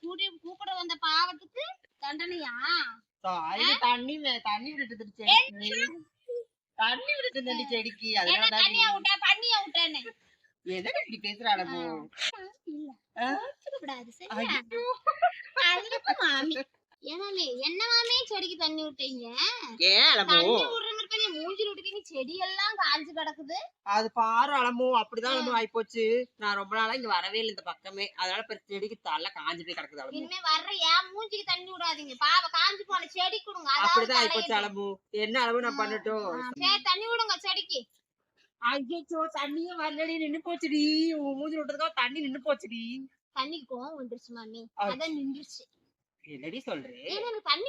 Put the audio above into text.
கூட்டி கூப்பிட வந்த பாவத்துக்கு தண்டனையா தண்ணி தண்ணி விட்டுட்டு தண்ணி தண்ணி செடிக்கு என்ன அதனால விட்டா எதுக்கு இப்படி பேசுற அலமு இல்ல ஆ? கூடாது சரியா ஐயோ. அழுப்பு மாமி? ஏனாமே என்ன மாமி? செடிக்கு தண்ணி விட்டீங்க ஏன் எல்லாம் காஞ்சு கிடக்குது. அது பாரு அலமு அப்படிதான் அலமு ஆயிப்போச்சு. நான் ரொம்ப நாளா இங்க வரவே இல்லை இந்த பக்கமே. அதனால இப்ப செடிக்கு தலை காஞ்சு போய் கிடக்குது இனிமே வர்ற ஏன் மூஞ்சிக்கு தண்ணி விடாதீங்க. பாவ காஞ்சு போன செடி கொடுங்க. அப்படிதான் ஆயிப்போச்சு தலையை- அலமு. என்ன அளவு நான் பண்ணட்டும்? சரி தண்ணி விடுங்க செடிக்கு. ஐயோ தண்ணியே வரலடி நின்னு போச்சுடி. உன் மூஞ்சி விட்டதுக்காக தண்ணி நின்னு போச்சுடி. தண்ணிக்கு கோவம் வந்துருச்சு மாமி. அதான் நின்றுச்சு. என்னடி சொல்றே? ஏன்னா எனக்கு தண்ணி